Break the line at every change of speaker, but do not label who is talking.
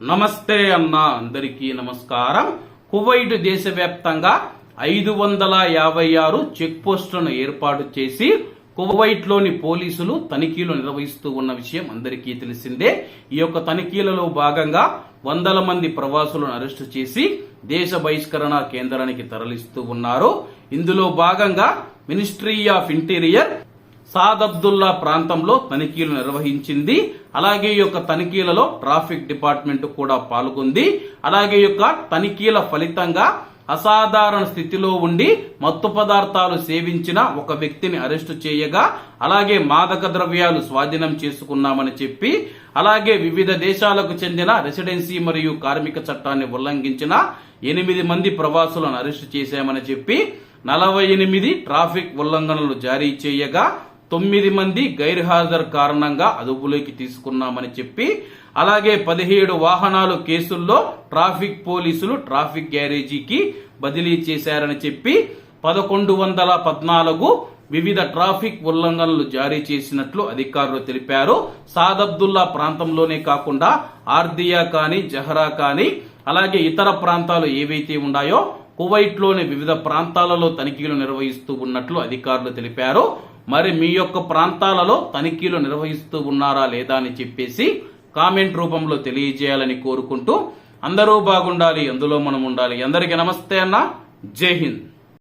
నమస్తే అన్న అందరికీ నమస్కారం. కువైట్ దేశవ్యాప్తంగా ఐదు వందల యాభై ఆరు చెక్ పోస్టులను ఏర్పాటు చేసి కువైట్లోని పోలీసులు తనిఖీలు నిర్వహిస్తూ ఉన్న విషయం అందరికీ తెలిసిందే. ఈ యొక్క తనిఖీలలో భాగంగా వందల మంది ప్రవాసులను అరెస్టు చేసి దేశ బహిష్కరణ కేంద్రానికి తరలిస్తూ ఉన్నారు. ఇందులో భాగంగా ministry of interior Saad Abdullah ప్రాంతంలో తనిఖీలు నిర్వహించింది. అలాగే ఈ యొక్క తనిఖీలలో ట్రాఫిక్ డిపార్ట్మెంట్ కూడా పాల్గొంది. అలాగే ఈ యొక్క తనిఖీల ఫలితంగా అసాధారణ స్థితిలో ఉండి మత్తు పదార్థాలు సేవించిన ఒక వ్యక్తిని అరెస్టు చేయగా అలాగే మాదక ద్రవ్యాలు స్వాధీనం చేసుకున్నామని చెప్పి అలాగే వివిధ దేశాలకు చెందిన రెసిడెన్సీ మరియు కార్మిక చట్టాన్ని ఉల్లంఘించిన ఎనిమిది మంది ప్రవాసులను అరెస్టు చేశామని చెప్పి నలభై ఎనిమిది ట్రాఫిక్ ఉల్లంఘనలు జారీ చేయగా తొమ్మిది మంది గైర్హాజరు కారణంగా అదుపులోకి తీసుకున్నామని చెప్పి అలాగే పదిహేడు వాహనాలు కేసుల్లో ట్రాఫిక్ పోలీసులు ట్రాఫిక్ గ్యారేజీకి బదిలీ చేశారని చెప్పి పదకొండు వందల పద్నాలుగు వివిధ ట్రాఫిక్ ఉల్లంఘనలు జారీ చేసినట్లు అధికారులు తెలిపారు. సాదబ్దుల్లా ప్రాంతంలోనే కాకుండా ఆర్దియా కానీ జహరా కానీ అలాగే ఇతర ప్రాంతాలు ఏవైతే ఉన్నాయో కువైట్లోని వివిధ ప్రాంతాలలో తనిఖీలు నిర్వహిస్తూ ఉన్నట్లు అధికారులు తెలిపారు. మరి మీ యొక్క ప్రాంతాలలో తనిఖీలు నిర్వహిస్తూ ఉన్నారా లేదా అని చెప్పేసి కామెంట్ రూపంలో తెలియజేయాలని కోరుకుంటూ అందరూ బాగుండాలి అందులో మనం ఉండాలి. అందరికీ నమస్తే అన్న. జై హింద్.